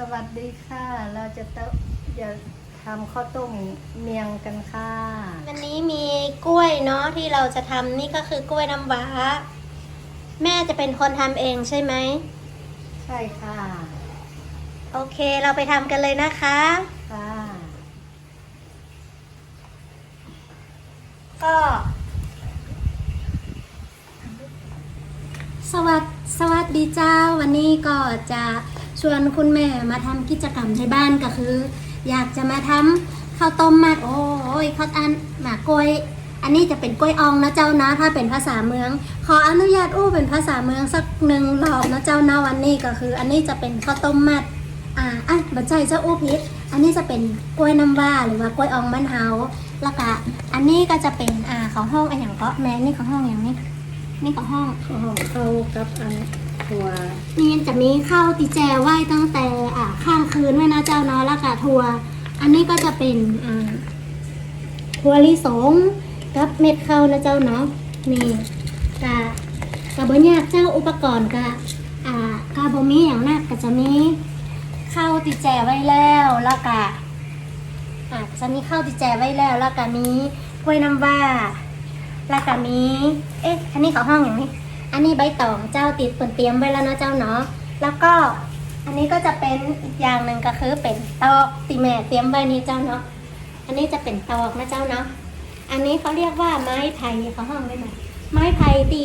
สวัสดีค่ะ เราจะเตจะทำข้าวต้มเมียงกันค่ะ วันนี้มีกล้วยเนาะที่เราจะทำนี่ก็คือกล้วยน้ำว้า แม่จะเป็นคนทำเองใช่ไหม ใช่ค่ะ โอเคเราไปทำกันเลยนะคะ ค่ะ ก็ สวัสดสวัสดีเจ้าวันนี้ก็จะ ชวนคุณแม่มาทำกิจกรรมในบ้านก็คือ อยากจะมาทำข้าวต้มมัดโอ้ยข้าวอันหมากกล้วย อันนี้จะเป็นกล้วยอองนะเจ้านะ ถ้าเป็นภาษาเมือง ขออนุญาตอู้เป็นภาษาเมืองสักหนึ่งรอบนะเจ้านะวันนี้ก็คือ อันนี้จะเป็นข้าวต้มมัดอ่าอะบัจใจเจ้าอู้พิษอันนี้จะเป็นกล้วยน้ำว้าหรือว่ากล้วยอองบ้านเฮาแล้วก็อันนี้ก็จะเป็นอ่าของห้องอันอย่างก็แม่นี่ของห้องอย่างนี้นี่ของห้องข้าวเข้ากับอัน ถั่วนี่จะมีข้าวติแจไหวตั้งแต่อ่าข้ามคืนไว้นะเจ้าเนาะแล้วก็ทัวอันนี้ก็จะเป็นอ่าทัวลิสงกับเม็ดข้าวนะเจ้าเนาะนี่กะกะบยากเจ้าอุปกรณ์กะอ่ากะบมีอย่างนักก็จะมีข้าวติแจไว้แล้วแล้วก็อ่าจะมีข้าวติแจไว้แล้วแล้วก็มีกล้วยน้ำว้าแล้วก็มีเอ๊ะอันนี้ขอห้องอย่างนี้ อันนี้ใบตองเจ้าติดปิ่นเตรียมไว้แล้วนะเจ้าเนาะแล้วก็อันนี้ก็จะเป็นอีกอย่างหนึ่งก็คือเป็นตอกตีแม่เตรียมไว้นี่เจ้าเนาะอันนี้จะเป็นตอกนะเจ้าเนาะอันนี้เขาเรียกว่าไม้ไผ่เขาห้องได้ไหมไม้ไผ่ตี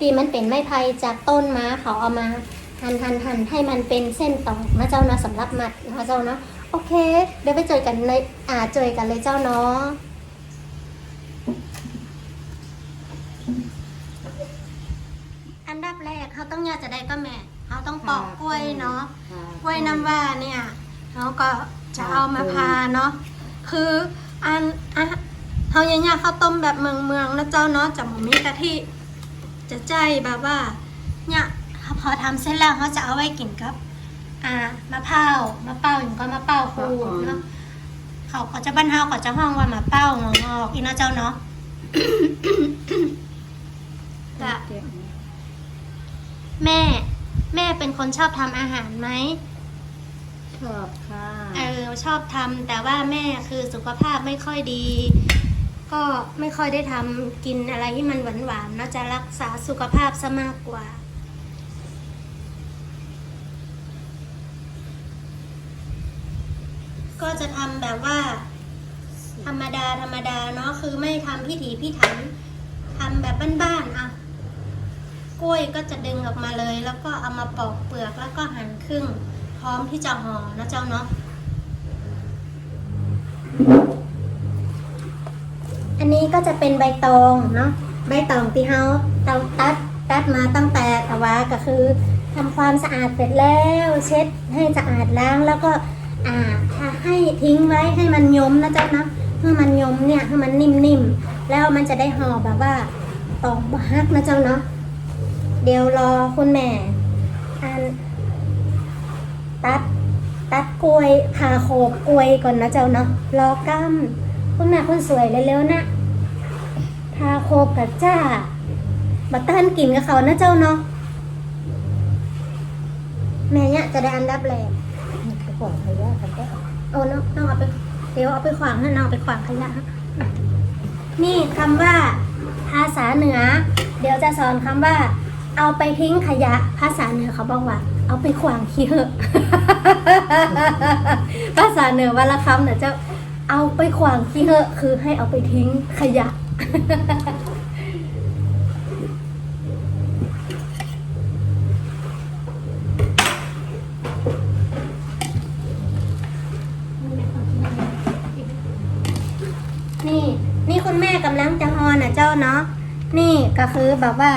ตีมันเป็นไม้ไผ่จากต้นมาเขาเอามาหั่นหั่นหั่นให้มันเป็นเส้นตอกนะเจ้าเนาะสำหรับมัดนะเจ้าเนาะโอเค เดี๋ยวไปเจอกันเลยอ่าเจอกันเลยเจ้าเนาะ อันดับแรกเขาต้ องอยากจะได้ก็แม่เขาต้องปอกกล้วยเนาะค่ะกล้วยน้ำว้าเนี่ยเขาก็จะเอามาพาเนาะคืออันอะเขาอย่างเงี้ยข้าวต้มแบบเมืองเมืองๆนะเจ้าเนาะจะบ่มีกะทิจะใจแบบว่าเนี่ยพอทำเสร็จแล้วเขาจะเอาไว้กินกับ อ่ามะพร้าวมะเป้าอย่างก็มะเป้าคูนเนาะเขาก็จะบ้านเฮาก็จะห้องว่ามะเป้างอกๆอีนะเจ้าเนาะกะเก็บ แม่ แม่เป็นคนชอบทำอาหารไหม ชอบค่ะเออชอบทำแต่ว่าแม่คือสุขภาพไม่ค่อยดี ก็ไม่ค่อยได้ทำกินอะไรที่มันหวานๆเนอะจะรักษาสุขภาพซะมากกว่า ก็จะทำแบบว่า ธรรมดาธรรมดาเนาะคือไม่ทำพิถีพิถันทำแบบบ้านๆอะ กล้วยก็จะดึงออกมาเลย แล้วก็เอามาปอกเปลือกแล้วก็หั่นครึ่ง พร้อมที่จะห่อนะเจ้าเนาะอันนี้ก็จะเป็นใบตองเนาะใบตองที่เฮาเตาตัดตัดมาตั้งแต่ตะวาก็คือทำความสะอาดเสร็จแล้ว เช็ดให้สะอาดล้างแล้วก็อ่าถ้าให้ทิ้งไว้ให้มันยมนะเจ้านะให้มันยมเนี่ยให้มันนิ่มๆแล้วมันจะได้ห่อแบบว่าตองบักนะเจ้าเนาะ เดี๋ยวรอคุณแม่อันตัด ตัดกล้วยผ่าโขกกล้วยก่อนนะเจ้าเนาะรอกั้มคุณแม่คนสวยเร็วๆนะผ่าโขกกับจ้าบัต้านกินกับเขานะเจ้าเนาะแม่เนี่ยจะได้อันดับแรกไปขวางขยะกันก็โอ้น้องน้องเอาไปเดี๋ยวเอาไปขวางให้น้องเอาไปขวางขยะนี่คำว่าภาษาเหนือ เดี๋ยวจะสอนคำว่า เอาไปทิ้งขยะภาษาเหนือเขาบอกว่า เอาไปขวางขี้เหอะภาษาเหนือวันละคำเนี่ยจะเอาไปขวางขี้เหอะคือให้เอาไปทิ้งขยะนี่นี่คุณแม่กำลังจะฮอนะเจ้าเนาะนี่ก็คือแบบว่า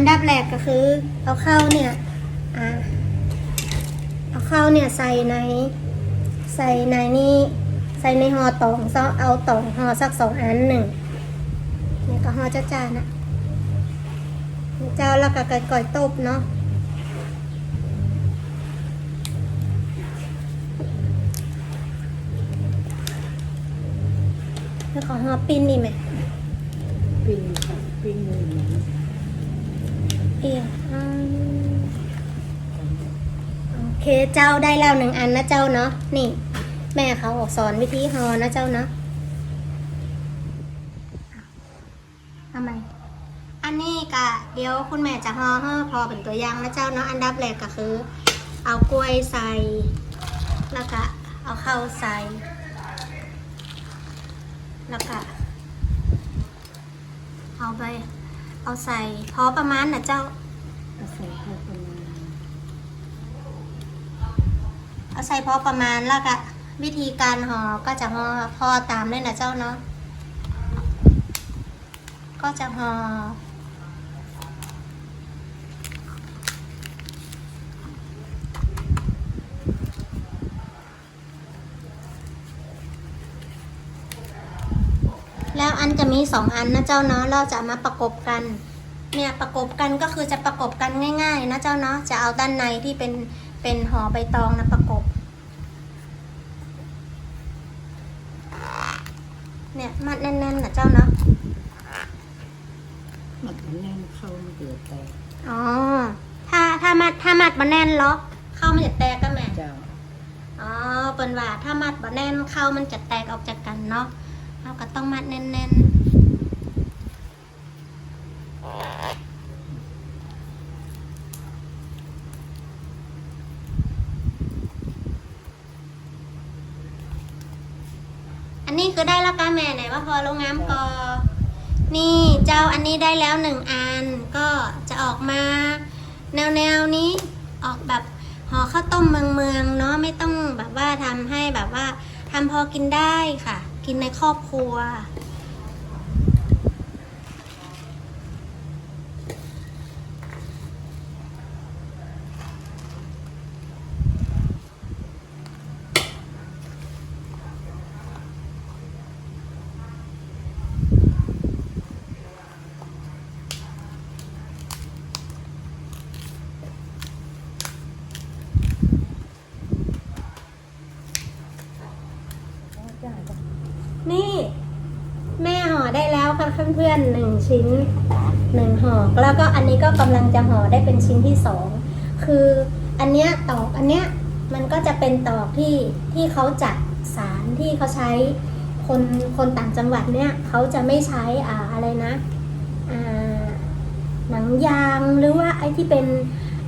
อันดับแรกก็คือ เอาเข้าเนี่ยอเอาเข้าเนี่ยใส่ในใส่ในนี่ใส่ในห่อตองซอเอาตองห่อสักสองอันหนึ่งนี่ก็ห่อจ้าจานะเจ้าแล้วก็ก่อยตบเนาะแล้วขอห่อปิ้นนี่ไหม อียงอืมโอเคเจ้าได้แล้วหนึ่งอันนะเจ้าเนาะนี่ แม่เขาสอนวิธีหอนะเจ้าเนาะทำไมอันนี้กะเดี๋ยวคุณแม่จะห่อห่อพอเป็นตัวอย่างนะเจ้าเนาะอันดับแรกก็คือ เอากล้วยใส่แล้วก็เอาข้าวใส่แล้วก็เอาไป เอาใส่พอประมาณนะเจ้า เอาใส่พอประมาณเอาใส่พอประมาณแล้วก็วิธีการห่อก็จะห่อพอตามเลยนะเจ้าเนาะก็จะห่อแล้วอั นจะมีสองอันนะเจ้าเนาะเราจะเอามาประกบกัน เนี่ยประกบกันก็คือจะประกบกันง่าย ๆ นะเจ้าเนาะจะเอาด้านในที่เป็นเป็นห่อใบตองนะประกบ เนี่ยมัดแน่นๆนะเจ้าเนาะมันก็แน่นเข้ามันเดือดแตกอ๋อถ้าถ้ามัดถ้ามัดบะแน่นล็อกเข้ามันจะแตกก็แม่เจ้าอ๋อเปิ้นว่าถ้ามัดบะแน่นเข้ามันจะแตกออกจากกันเนาะเราก็ต้องมัดแน่นๆ อันนี้คือได้แล้วกาแม่ไหนว่าพอลงน้ำพอนี่เจ้าอันนี้ได้แล้วหนึ่งอัน ก็จะออกมา แนวแนวนี้ออกแบบห่อข้าวต้มเมืองเมืองเนาะไม่ต้องแบบว่าทำให้แบบว่าทำพอกินได้ค่ะ กินในครอบครัว จ้าจ้า นี่ แม่ห่อได้แล้วค่ะเพื่อนๆหนึ่งชิ้นหนึ่งห่อแล้วก็อันนี้ก็กำลังจะห่อได้เป็นชิ้นที่สองคืออันเนี้ยตอกอันเนี้ยมันก็จะเป็นตอกที่ที่เขาจัดสารที่เขาใช้คนคนต่างจังหวัดเนี่ยเขาจะไม่ใช้อ่าอะไรนะอ่าหนังยางหรือว่าไอ้ที่เป็น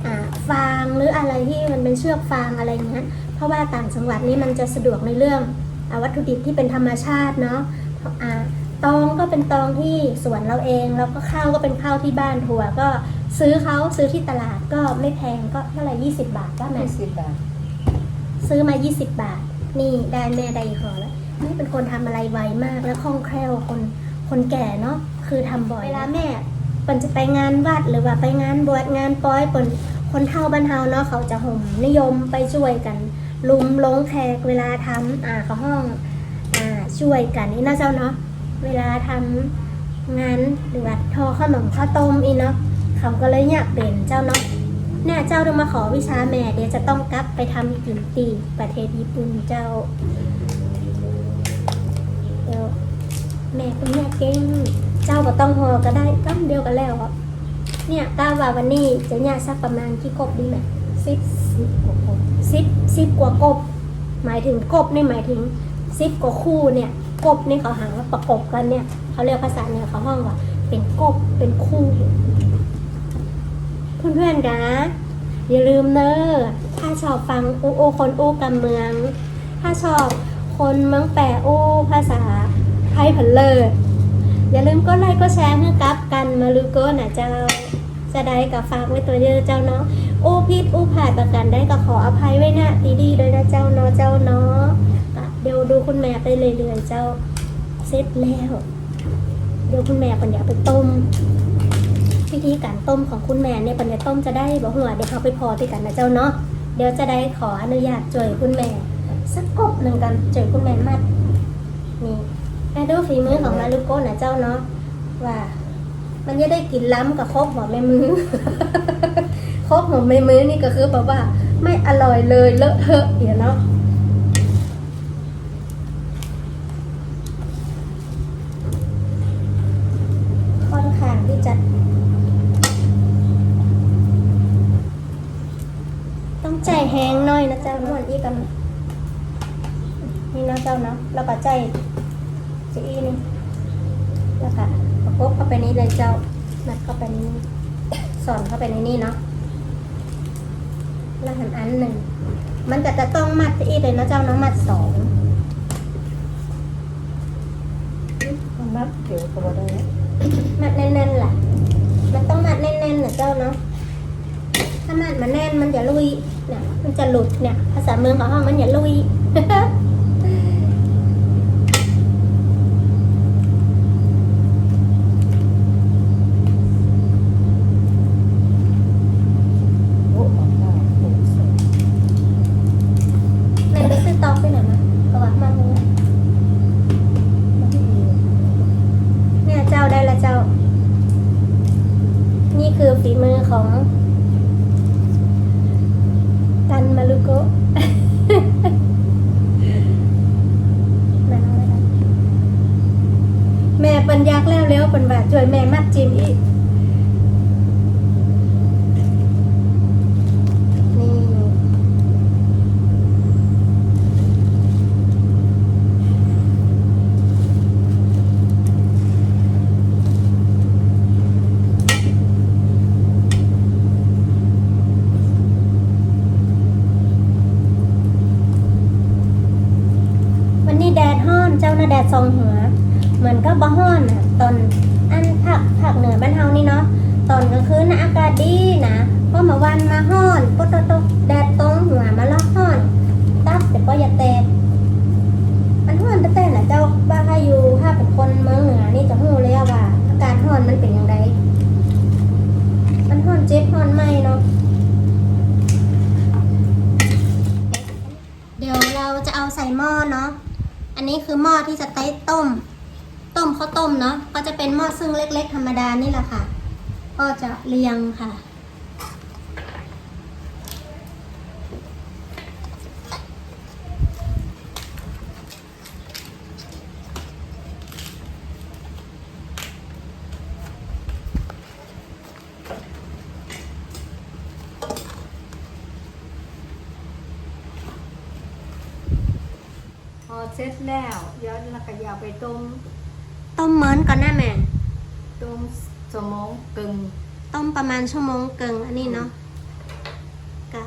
อ่าฟางหรืออะไรที่มันเป็นเชือกฟางอะไรเงี้ยเพราะว่าต่างจังหวัดนี้มันจะสะดวกในเรื่อง วัตถุดิบที่เป็นธรรมชาติเนาะอ่าตองก็เป็นตองที่สวนเราเอง แล้วก็ข้าวก็เป็นข้าวที่บ้านถั่วก็ซื้อเขาซื้อที่ตลาดก็ไม่แพงก็เท่าไหร่ยี่สิบบาทก็แม่ยี่สิบบาท ซื้อมา20บาท นี่ได้แม่ได้อีกห่อแล้วนี่เป็นคนทำอะไรไวมากแล้วคล่องแคล่วคนคนแก่เนาะคือทำบ่อยเวลาแม่เปิ่นจะไปงานวัดหรือว่าไปงานบวชงานป้อยเปิ่นคนเฒ่าบ้านเฮาเนาะเขาจะห่มนิยมไปช่วยกัน ลุมลงแขกเวลาทำอ่าเขาห้องอ่าช่วยกันนี่นะเจ้าเนาะเวลาทำงานหรือว่าทอขนมข้าวต้มอีเนาะเขาก็เลยอยากเป็นเจ้าเนาะเนี่ยเจ้าต้องมาขอวิชาแม่เดี๋ยวจะต้องกลับไปทำอยู่ตีประเทศญี่ปุ่นเจ้าเดี๋ยวแม่คุณแม่เก่งเจ้าก็ต้องหอก็ได้ตั้งเดียวกันแล้วเนี่ยก้าวว่าวันนี้จะเนี่ยสักประมาณกี่กบดีไหม สิบสิบกว่าคนสิบสิบกว่ากบ หมายถึงกบนี่หมายถึงสิบกว่าคู่เนี่ยกบนี่เขาหาว่าประกบกันเนี่ยเขาเรียกภาษาเนี่ยเขาห้องว่า เป็นกบเป็นคู่เพื่อนๆนะอย่าลืมเนอะถ้าชอบฟังอูโอคนอู้กำเมือง ถ้าชอบคนเมืองแปะอู้ภาษาไทยผันเลิศอย่าลืมกดไลค์กดแชร์ให้กับกันมาลูโก้นะเจ้าจะได้กับฝากไว้ตัวเยอะเจ้าเนาะ อู้พิษอู้ผ่าดประกันได้ก็ขออภัยไว้นะดีๆเลยนะเจ้าเนาะเจ้าเนาะเดี๋ยวดูคุณแม่ไปเรื่อยๆเจ้าเสร็จแล้ว เดี๋ยวคุณแม่ปัญญาไปต้ม วิธีการต้มของคุณแม่เนี่ยปัญญาต้มจะได้บอกหัวเดี๋ยวเขาไปพอที่กันนะเจ้าเนาะเดี๋ยวจะได้ขออนุญาตจ่วยคุณแม่สักกบหนึ่งกันจ่วยคุณแม่มัดนี่ม่ดูฝีมือของมารุโก้นะเจ้าเนาะว่า มันจะได้กินล้ำกับครบหัวแม่มือ ครบหัวแม่มือนี่ก็คือแบบว่าไม่อร่อยเลยเลอะเทอะเดี๋ยเนาะค่อนข้างที่จะต้องใจแห้งหน่อยนะจ๊ะม่วนอี้กันนี่นะเจ้าเนาะแล้วก็ใจจะอีนี่แล้วก็ประกบเข้าไปนี้เลยเจ้ามัดเข้าไปนี้สอนเข้าไปในนี้เนาะ แล้วหันอันหนึ่ง มันก็จะต้องมัดจะอีเลยนะเจ้าเนาะมัดสองมันมัดเกี่ยวกับอะไรมัดแน่นๆล่ะมันต้องมัดแน่นๆนะเจ้าเนาะถ้ามัดมันแน่นมันจะลุยเนี่ยมันจะหลุดเนี่ย ภาษาเมืองของเขามันอย่าลุย โอ้ออกมาโอ้สวย แม่ไปซื้อตอกไปหน่อยมาก็ว่ามาเลยเนี่ยเจ้าได้ละเจ้า นี่คือฝีมือ ของตันมารุโกะแม่ปัญญากแล้วแล้วปัญว่าช่วยแม่มัดจิมอีก นี่ วันนี้แดดฮ้อนเจ้าน่ะแดดทรงหัว เหมือนก็บ่ฮ้อนอะ ตอนอันภาคภาคเหนือบ้านเฮานี่เนาะตอนกลางคืนนะอากาศดีนะพอมาวันมาฮ้อนปุ๊ตตกแดดตรงหัวมาล้วฮ้อนตับแต่ก็อย่าแตกมันฮ้อนแต่แต่น่ะเจ้าบ้าถ้าอยู่ถ้าเป็นคนเมืองเหนือนี่จะรู้เลยว่า อากาศฮ้อนมันเป็นอย่างไรมันฮ้อนเจ็บฮ้อนไหมเนาะเดี๋ยวเราจะเอาใส่หม้อเนาะอันนี้คือหม้อที่จะเต้ต้ม ต้มข้าวต้มเนาะก็จะเป็นหม้อซึ่งเล็ก ๆ ธรรมดานี่แหละค่ะ ก็จะเรียงค่ะ พอเสร็จแล้วย้อนแล้วก็อยาไปต้ม ต้มเหมือนก่อนนะแม่ ต้มสมองกึ่งต้มประมาณชั่วโมงเกิงอันนี้เนาะกะ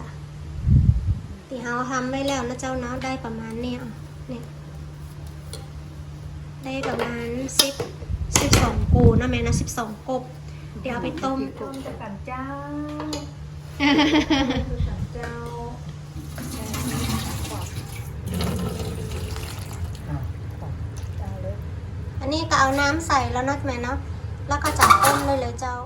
ที่เราทำไว้แล้วนะเจ้าเนาะได้ประมาณเนี้ยอะเนี่ยได้ประมาณสิบสิบสองกูนะแม่นะสิบสองกบ เดี๋ยวเอาไปต้มต้มจะกันเจ้ากันเจ้าอะเจ้าเลย อั นี้ก็เอาน้ำใส่แล้วนะแม่เนาะ แล้วก็จับต้มเลยเลยเจ้า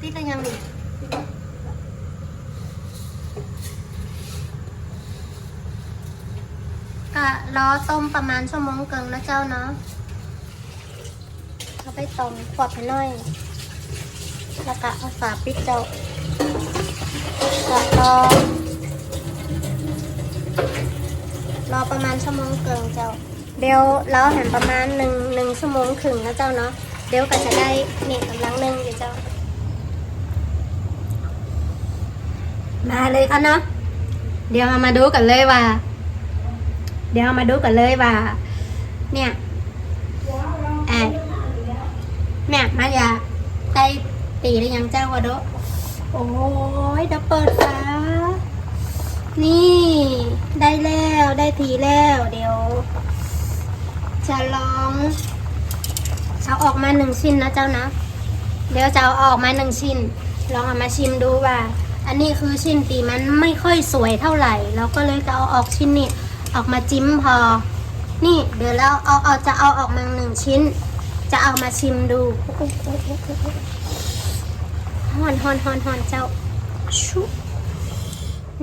ติดแล้วยังนี่ก็รอต้มประมาณชั่วโมงเกิงนะเจ้าเนาะ เอาไปต้มขวดให้หน่อย แล้วก็เอาฝาปิดเจ้าแล้วรอรอประมาณชั่วโมงเกิงเจ้า เดี๋ยวเราหันประมาณหนึ่งหนึ่งชั่วโมงครึ่งนะเจ้าเนาะ เดี๋ยวก็จะได้นี่กำลังหนึ่งอยู่เจ้า มาเลยค่ะเนาะ เดี๋ยวเอามาดูกันเลยว่า เดี๋ยวเอามาดูกันเลยว่า เนี่ยไอ้ แม่มาอยาได้ตีหรือยังเจ้าวะโดโอ้ยเดี๋ยวเปิดฝานี่ได้แล้วได้ทีแล้ว เดี๋ยวจะลองเอาออกมาหนึ่งชิ้นนะเจ้านะ เดี๋ยวจะเอาออกมาหนึ่งชิ้น ลองเอามาชิมดูว่า อันนี้คือชิ้นตีมันไม่ค่อยสวยเท่าไหร่เราก็เลยจะเอาออกชิ้นนี้ออกมาจิ้มพอ นี่เดี๋ยวเราเอาเอาจะเอาออกมาหนึ่งชิ้น จะเอามาชิมดูฮอนฮอนฮอนฮอนเจ้าชุ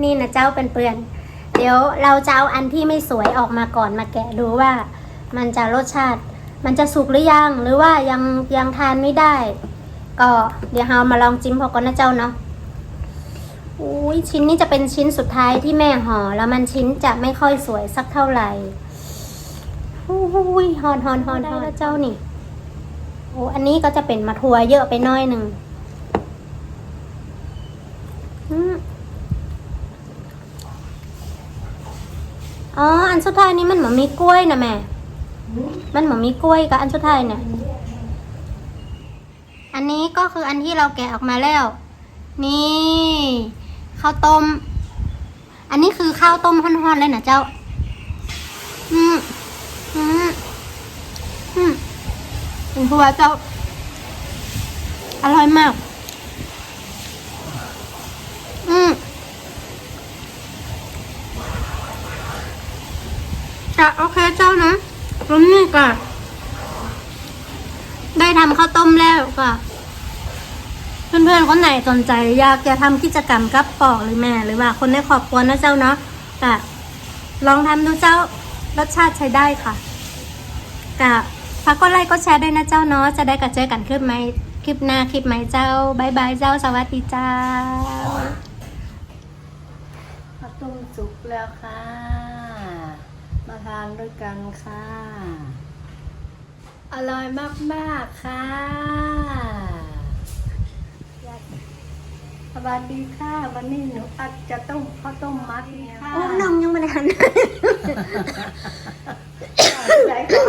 นี่นะเจ้าเป็นเปื่อน เดี๋ยวเราจะเอาอันที่ไม่สวยออกมาก่อนมาแกะดูว่า มันจะรสชาติ มันจะสุกหรือยัง หรือว่ายังยังทานไม่ได้ ก็เดี๋ยวเรามาลองจิ้มพอก่อนนะเจ้าเนาะอุ้ยชิ้นนี้จะเป็นชิ้นสุดท้ายที่แม่ห่อแล้วมันชิ้นจะไม่ค่อยสวยสักเท่าไหร่อุ้ยฮอนฮอนฮอนได้แล้วเจ้านี่ โอ้อันนี้ก็จะเป็นมาทัวเยอะไปน้อยหนึ่งอ๋อ อันสุดท้ายนี้มันเหมือนมีกล้วยนะแม่ มันเหมือนมีกล้วยกับอันสุดท้ายเนี่ย อันนี้ก็คืออันที่เราแกะออกมาแล้ว นี่ข้าวต้ม อันนี้คือข้าวต้มฮ้อนๆเลยนะเจ้า อืมอืมอืม เป็นพัวเจ้า อร่อยมาก อืมจะโอเคเจ้านะแล้วนี่ก็ได้ทำข้าวต้มแล้วก็เพื่อนๆคนไหนสนใจอยากจะทำกิจกรรมกับปอกหรือแม่หรือว่าคนในครอบครัวนะเจ้าเนาะก็ลองทำดูเจ้ารสชาติใช้ได้ค่ะก็ฝากกดไลค์กดแชร์ด้วยนะเจ้าเนาะจะได้กระเจอกันคลิปไหมคลิปหน้าคลิปไหมเจ้าบายบายเจ้าสวัสดีเจ้าข้าวต้มสุกแล้วค่ะ มาทานด้วยกันค่ะ อร่อยมากๆค่ะสวัสดีค่ะ วันนี้หนูอาจจะต้มข้าวต้มมัดค่ะ โอ้น้องยังไม่ได้หันใส่ก่อน